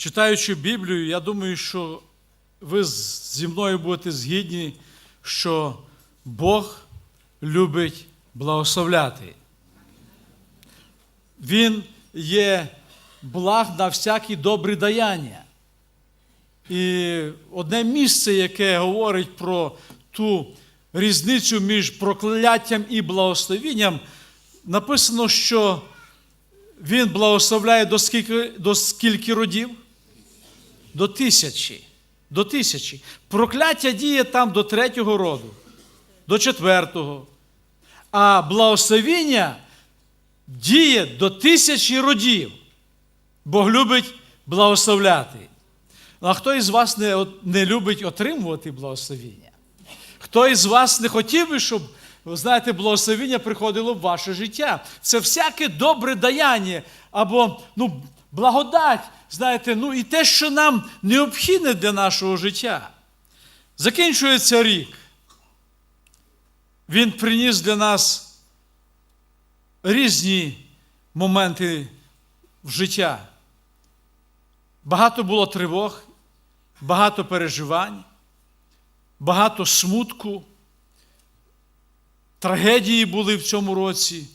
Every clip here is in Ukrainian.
Читаючи Біблію, я думаю, що ви зі мною будете згідні, що Бог любить благословляти. Він є благ на всякі добрі даяння. І одне місце, яке говорить про ту різницю між прокляттям і благословінням, написано, що він благословляє до скільки, до скільки родів? До тисячі. До тисячі. Прокляття діє там до третього роду, до четвертого. А благословіння діє до тисячі родів. Бог любить благословляти. Ну, а хто із вас не, не любить отримувати благословіння? Хто із вас не хотів би, щоб, ви знаєте, благословіння приходило в ваше життя? Це всяке добре даяння або ну, благодать, знаєте, ну і те, що нам необхідне для нашого життя. Закінчується рік. Він приніс для нас різні моменти в життя. Багато було тривог, багато переживань, багато смутку. Трагедії були в цьому році,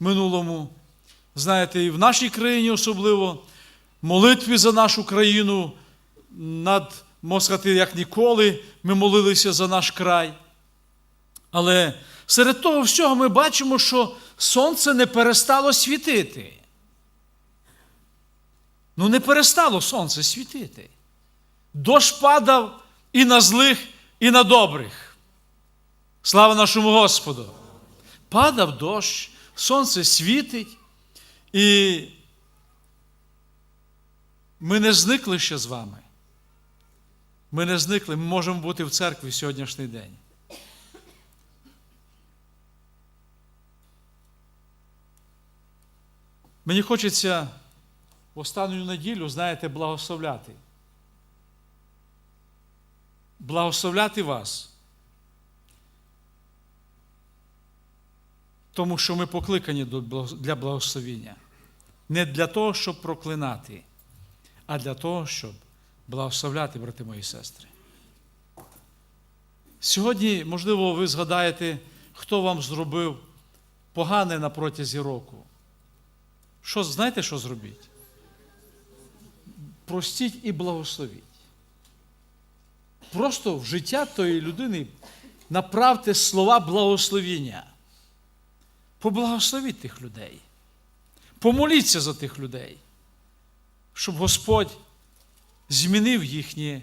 минулому. Знаєте, і в нашій країні особливо молитві за нашу країну над, можна сказати, як ніколи, ми молилися за наш край. Але серед того всього ми бачимо, що сонце не перестало світити. Ну, не перестало сонце світити. Дощ падав і на злих, і на добрих. Слава нашому Господу! Падав дощ, сонце світить, і ми не зникли ще з вами. Ми не зникли, ми можемо бути в церкві сьогоднішній день. Мені хочеться в останню неділю, знаєте, благословляти. Благословляти вас. Тому що ми покликані для благословіння. Не для того, щоб проклинати, а для того, щоб благословляти, брати мої сестри. Сьогодні, можливо, ви згадаєте, хто вам зробив погане на протязі року. Що, знаєте, що зробіть? Простіть і благословіть. Просто в життя тої людини направте слова благословіння. Поблагословіть тих людей. Помоліться за тих людей, щоб Господь змінив їхнє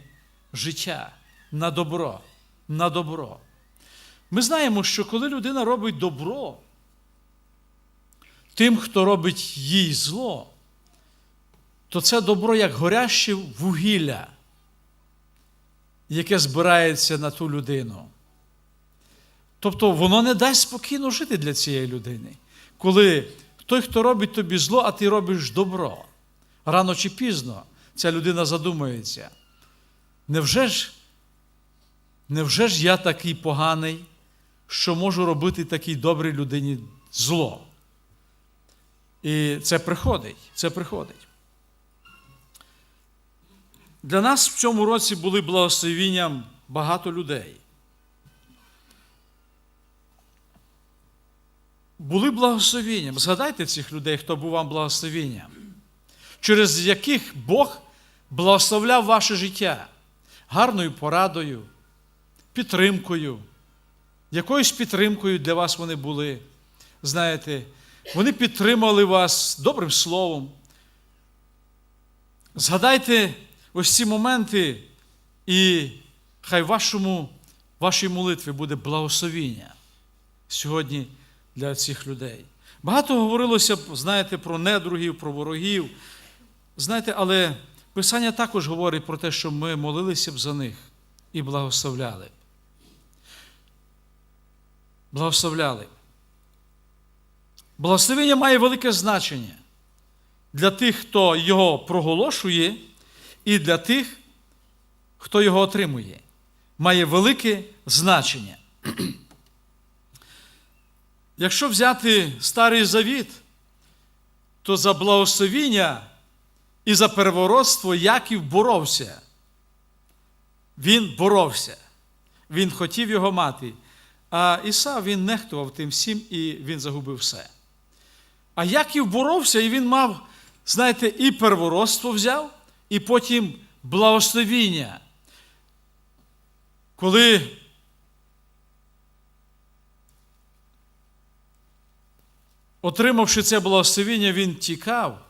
життя на добро, на добро. Ми знаємо, що коли людина робить добро, тим, хто робить їй зло, то це добро як горяще вугілля, яке збирається на ту людину. Тобто воно не дасть спокійно жити для цієї людини. Коли той, хто робить тобі зло, а ти робиш добро, рано чи пізно ця людина задумується. Невже ж, невже ж я такий поганий, що можу робити такій добрій людині зло? І це приходить, це приходить. Для нас в цьому році були благословінням багато людей. Були благословінням. Згадайте цих людей, хто був вам благословінням, через яких Бог благословляв ваше життя гарною порадою, підтримкою, якоюсь підтримкою для вас вони були. Знаєте, вони підтримали вас добрим словом. Згадайте ось ці моменти, і хай вашому, вашій молитві буде благословіння сьогодні для цих людей. Багато говорилося, знаєте, про недругів, про ворогів. Знаєте, але Писання також говорить про те, що ми молилися б за них і благословляли. Благословляли. Благословення має велике значення для тих, хто його проголошує, і для тих, хто його отримує. Має велике значення. Якщо взяти Старий Завіт, то за благословіння І за первородство Яків боровся. Він боровся. Він хотів його мати. А Ісав він нехтував тим всім і він загубив все. А Яків боровся, і він мав, знаєте, і первородство взяв, і потім благословіння. Коли отримавши це благословіння, він тікав,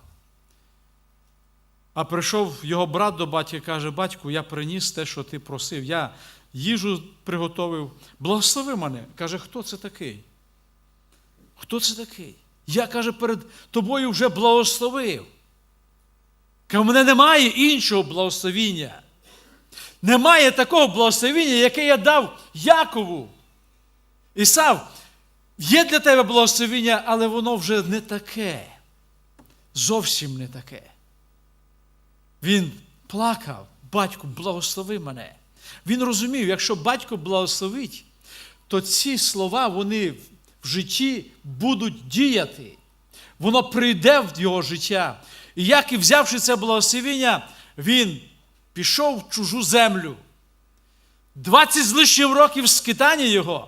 а прийшов його брат до батька і каже: Батьку, я приніс те, що ти просив. Я їжу приготовив. Благослови мене. Каже, хто це такий? Хто це такий? Я, каже, перед тобою вже благословив. Каже, в мене немає іншого благословіння. Немає такого благословіння, яке я дав Якову. Ісав, є для тебе благословіння, але воно вже не таке. Зовсім не таке. Він плакав, батько, благослови мене. Він розумів, якщо батько благословить, то ці слова вони в житті будуть діяти. Воно прийде в його життя. І як і взявши це благословіння, він пішов в чужу землю. 20 з лишнім років скитання його.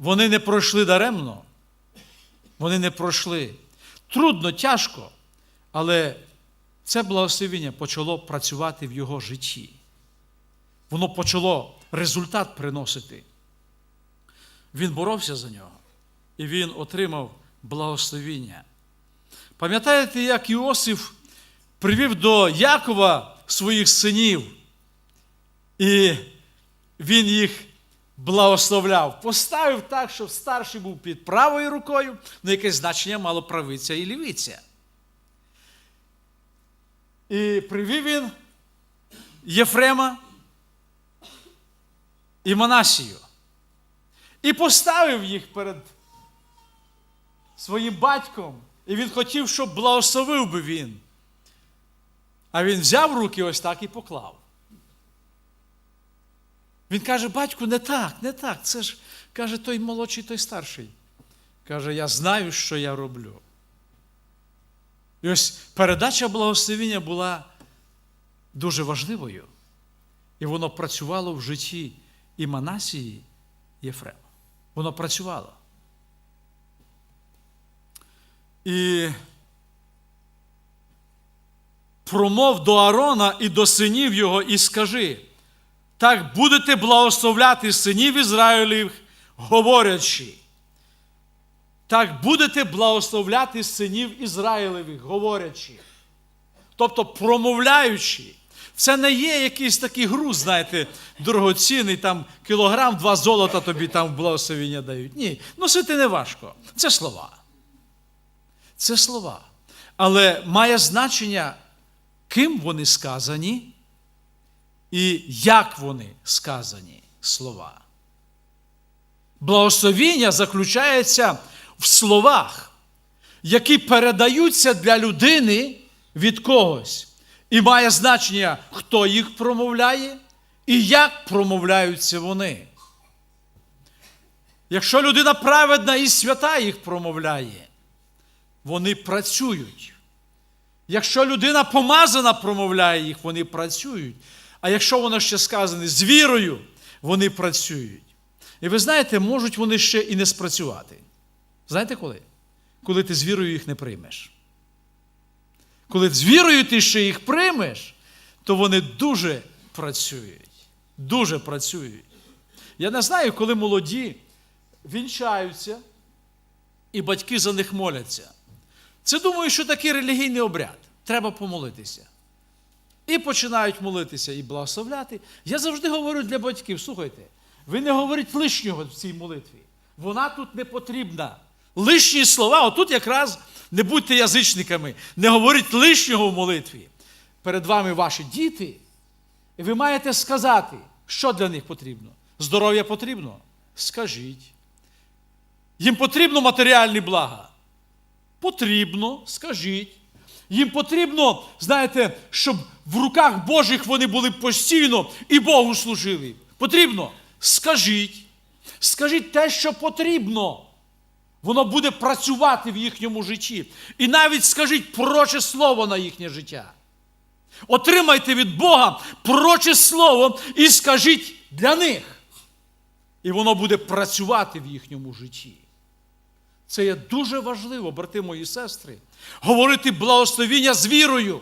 Вони не пройшли даремно. Вони не пройшли. Трудно, тяжко, але це благословіння почало працювати в його житті. Воно почало результат приносити. Він боровся за нього, і він отримав благословіння. Пам'ятаєте, як Іосиф привів до Якова своїх синів, і він їх благословляв, поставив так, щоб старший був під правою рукою, на яке значення мало правиця і лівиця. І привів він Єфрема і Манасію. І поставив їх перед своїм батьком. І він хотів, щоб благословив би він. А він взяв руки ось так і поклав. Він каже, батьку, не так, не так. Це ж, каже, той молодший, той старший. Каже, я знаю, що я роблю. І ось передача благословіння була дуже важливою. І воно працювало в житті і Манасії, Єфрема. Воно працювало. І промов до Аарона і до синів його, і скажи, так будете благословляти синів Ізраїлів, говорячи. Так будете благословляти синів Ізраїлевих, говорячи. Тобто промовляючи. Це не є якийсь такий груз, знаєте, дорогоцінний, там кілограм, два золота тобі там в благословіння дають. Ні, носити не важко. Це слова. Це слова. Але має значення, ким вони сказані і як вони сказані слова. Благословіння заключається в словах, які передаються для людини від когось. І має значення, хто їх промовляє і як промовляються вони. Якщо людина праведна і свята їх промовляє, вони працюють. Якщо людина помазана промовляє їх, вони працюють. А якщо воно ще сказане з вірою, вони працюють. І ви знаєте, можуть вони ще і не спрацювати. Знаєте коли? Коли ти з вірою їх не приймеш. Коли з вірою ти ще їх приймеш, то вони дуже працюють. Дуже працюють. Я не знаю, коли молоді вінчаються, і батьки за них моляться. Це думаю, що такий релігійний обряд. Треба помолитися. І починають молитися і благословляти. Я завжди говорю для батьків: слухайте, ви не говоріть лишнього в цій молитві. Вона тут не потрібна. Лишні слова, отут якраз не будьте язичниками, не говоріть лишнього в молитві. Перед вами ваші діти, і ви маєте сказати, що для них потрібно. Здоров'я потрібно? Скажіть. Їм потрібно матеріальні блага? Потрібно, скажіть. Їм потрібно, знаєте, щоб в руках Божих вони були постійно і Богу служили. Потрібно. Скажіть. Скажіть те, що потрібно. Воно буде працювати в їхньому житті. І навіть скажіть пророче слово на їхнє життя. Отримайте від Бога пророче слово і скажіть для них. І воно буде працювати в їхньому житті. Це є дуже важливо, брати мої сестри, говорити благословіння з вірою.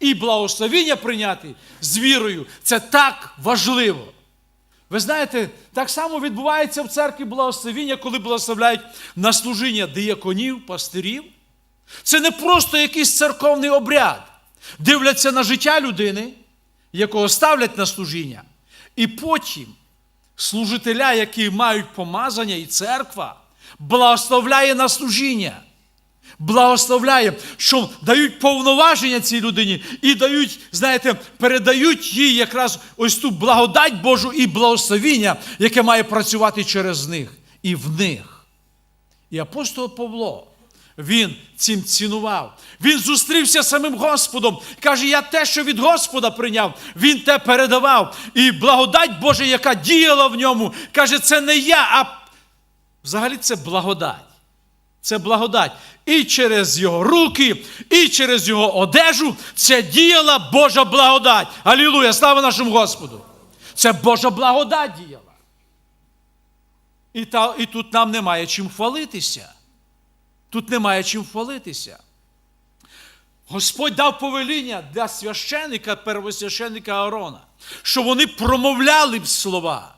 І благословіння прийняти з вірою. Це так важливо. Ви знаєте, так само відбувається в церкві благословіння, коли благословляють на служіння дияконів, пастирів. Це не просто якийсь церковний обряд. Дивляться на життя людини, якого ставлять на служіння. І потім служителя, які мають помазання, і церква, благословляє на служіння. Благословляє, що дають повноваження цій людині і дають, знаєте, передають їй якраз ось ту благодать Божу і благословіння, яке має працювати через них і в них. І апостол Павло, він цим цінував. Він зустрівся з самим Господом. Каже, я те, що від Господа прийняв, він те передавав. І благодать Божа, яка діяла в ньому, каже, це не я, а взагалі це благодать. Це благодать. І через його руки, і через його одежу це діяла Божа благодать. Алілуя! Слава нашому Господу! Це Божа благодать діяла. І, та, і тут нам немає чим хвалитися. Тут немає чим хвалитися. Господь дав повеління для священника, первосвященника Аарона, що вони промовляли б слова,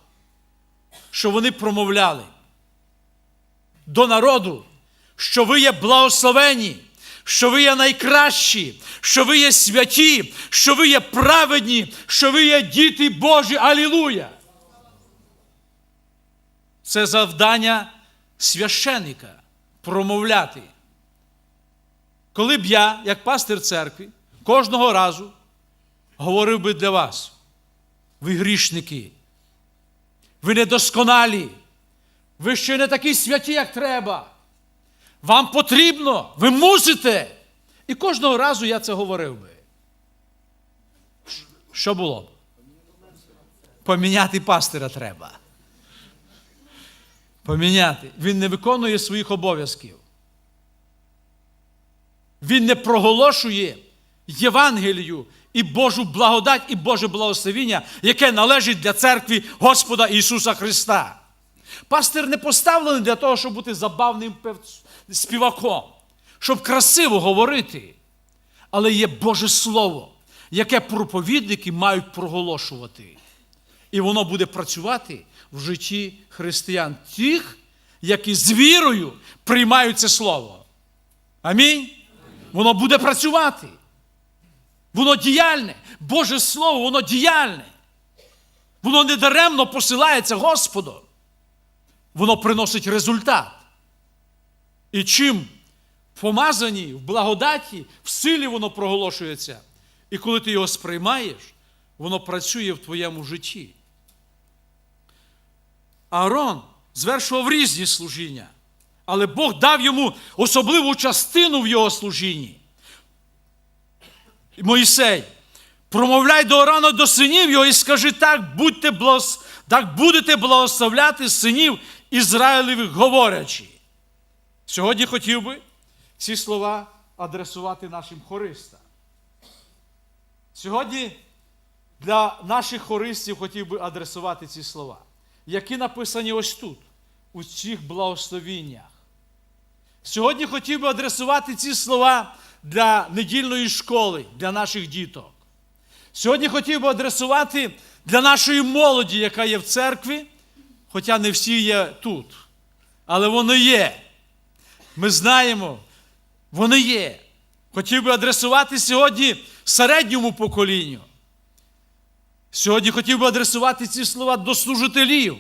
що вони промовляли до народу, що ви є благословені, що ви є найкращі, що ви є святі, що ви є праведні, що ви є діти Божі. Алілуя! Це завдання священика промовляти. Коли б я, як пастир церкви, кожного разу говорив би для вас, ви грішники, ви недосконалі, ви ще не такі святі, як треба. Вам потрібно, ви мусите. І кожного разу я це говорив би. Що було? б? Поміняти пастира треба. Поміняти. Він не виконує своїх обов'язків. Він не проголошує Євангелію і Божу благодать і Боже благословіння, яке належить для церкви Господа Ісуса Христа. Пастир не поставлений для того, щоб бути забавним співаком, щоб красиво говорити. Але є Боже Слово, яке проповідники мають проголошувати. І воно буде працювати в житті християн, тих, які з вірою приймають це слово. Амінь. Воно буде працювати. Воно діяльне. Боже Слово, воно діяльне. Воно недаремно посилається Господом. Воно приносить результат. І чим помазані в благодаті, в силі воно проголошується. І коли ти його сприймаєш, воно працює в твоєму житті. Аарон звершував різні служіння, але Бог дав йому особливу частину в його служінні. Моїсей, промовляй до Аарона до синів його і скажи так, будьте благос... так будете благословляти синів Ізраїлевих, говорячи. Сьогодні хотів би ці слова адресувати нашим хористам. Сьогодні для наших хористів хотів би адресувати ці слова, які написані ось тут, у цих благословіннях. Сьогодні хотів би адресувати ці слова для недільної школи, для наших діток. Сьогодні хотів би адресувати для нашої молоді, яка є в церкві, хоча не всі є тут. Але воно є. Ми знаємо, вони є. Хотів би адресувати сьогодні середньому поколінню. Сьогодні хотів би адресувати ці слова до служителів.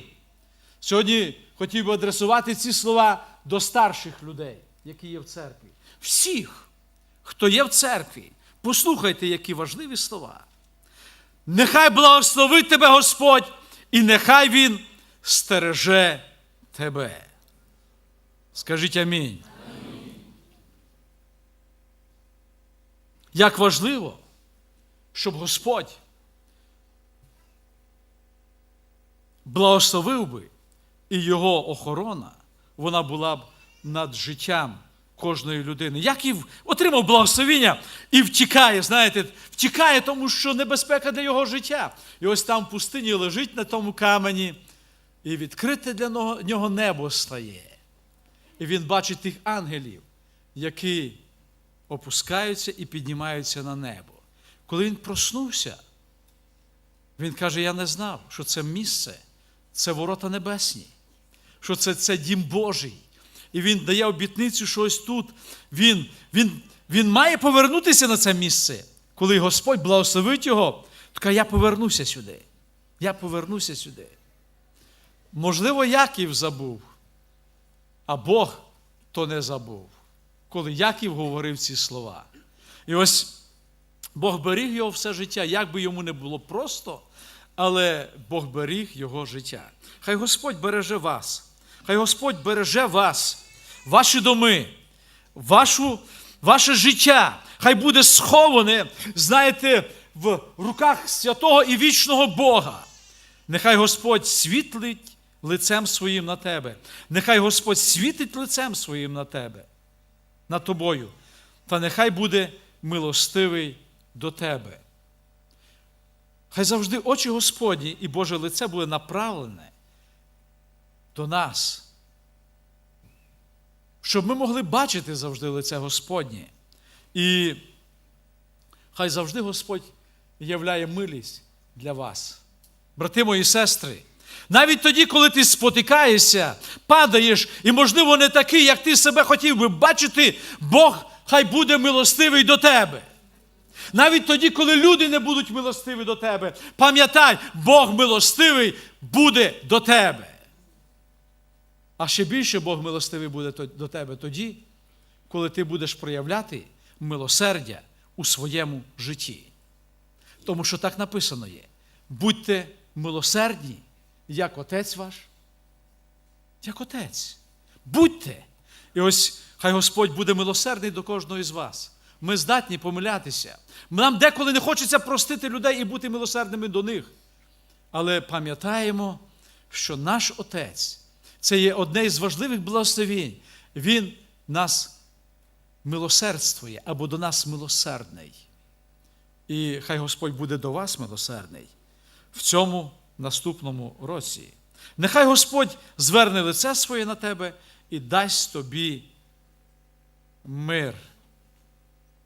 Сьогодні хотів би адресувати ці слова до старших людей, які є в церкві. Всіх, хто є в церкві, послухайте, які важливі слова. Нехай благословить тебе Господь, і нехай Він стереже тебе. Скажіть амінь. Як важливо, щоб Господь благословив би і його охорона, вона була б над життям кожної людини. Яків отримав благословіння і втікає, знаєте, втікає, тому що небезпека для його життя. І ось там в пустині лежить на тому камені, і відкрите для нього небо стає. І він бачить тих ангелів, які опускаються і піднімаються на небо. Коли він проснувся, він каже: Я не знав, що це місце, це ворота небесні, що це, це дім Божий. І він дає обітницю, що ось тут він, він, він має повернутися на це місце. Коли Господь благословить його, то каже, я повернуся сюди. Я повернуся сюди. Можливо, Яків забув, а Бог то не забув, коли Яків говорив ці слова. І ось Бог беріг його все життя, як би йому не було просто, але Бог беріг його життя. Хай Господь береже вас, хай Господь береже вас, ваші доми, вашу, ваше життя. Хай буде сховане, знаєте, в руках святого і вічного Бога. Нехай Господь світлить лицем своїм на тебе. Нехай Господь світить лицем своїм на тебе, над тобою. Та нехай буде милостивий до тебе. Хай завжди очі Господні і Боже лице буде направлене до нас, щоб ми могли бачити завжди лице Господнє. І хай завжди Господь являє милість для вас. Брати мої сестри, навіть тоді, коли ти спотикаєшся, падаєш, і, можливо, не такий, як ти себе хотів би бачити, Бог хай буде милостивий до тебе. Навіть тоді, коли люди не будуть милостиві до тебе, пам'ятай, Бог милостивий буде до тебе. А ще більше Бог милостивий буде до тебе тоді, коли ти будеш проявляти милосердя у своєму житті. Тому що так написано є: будьте милосердні, як Отець ваш, як Отець. Будьте. І ось хай Господь буде милосердний до кожного із вас. Ми здатні помилятися. Нам деколи не хочеться простити людей і бути милосердними до них. Але пам'ятаємо, що наш Отець це є одне із важливих благословень. Він нас милосердствує або до нас милосердний. І хай Господь буде до вас милосердний в цьому наступному році. Нехай Господь зверне лице своє на тебе і дасть тобі мир.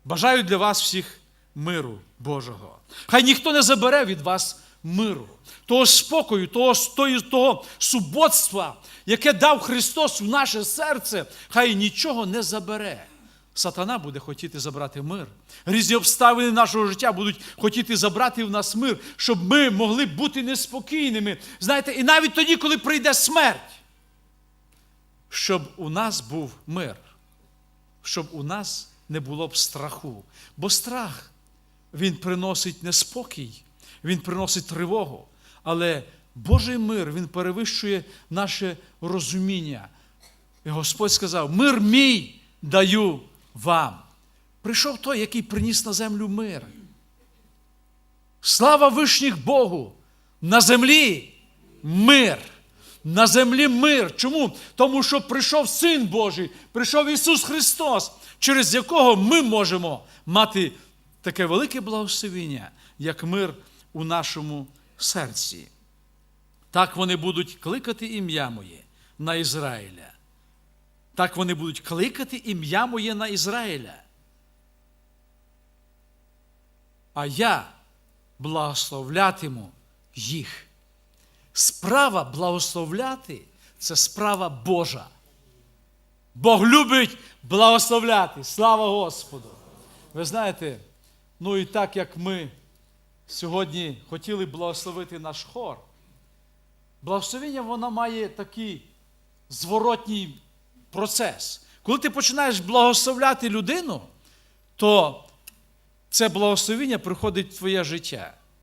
Бажаю для вас всіх миру Божого. Хай ніхто не забере від вас миру, того спокою, того, того, того суботства, яке дав Христос в наше серце, хай нічого не забере. Сатана буде хотіти забрати мир. Різні обставини нашого життя будуть хотіти забрати в нас мир, щоб ми могли бути неспокійними. Знаєте, і навіть тоді, коли прийде смерть, щоб у нас був мир, щоб у нас не було б страху. Бо страх, він приносить неспокій, він приносить тривогу. Але Божий мир, він перевищує наше розуміння. І Господь сказав: мир мій даю вам. Прийшов той, який приніс на землю мир. Слава вишніх Богу! На землі мир. На землі мир. Чому? Тому що прийшов Син Божий, прийшов Ісус Христос, через якого ми можемо мати таке велике благословіння, як мир у нашому серці. Так вони будуть кликати ім'я моє на Ізраїля. Так вони будуть кликати ім'я моє на Ізраїля. А я благословлятиму їх. Справа благословляти це справа Божа. Бог любить благословляти. Слава Господу! Ви знаєте, ну і так як ми сьогодні хотіли благословити наш хор, благословення воно має такий зворотній процес. Коли ти починаєш благословляти людину, то це благословення приходить в твоє життя.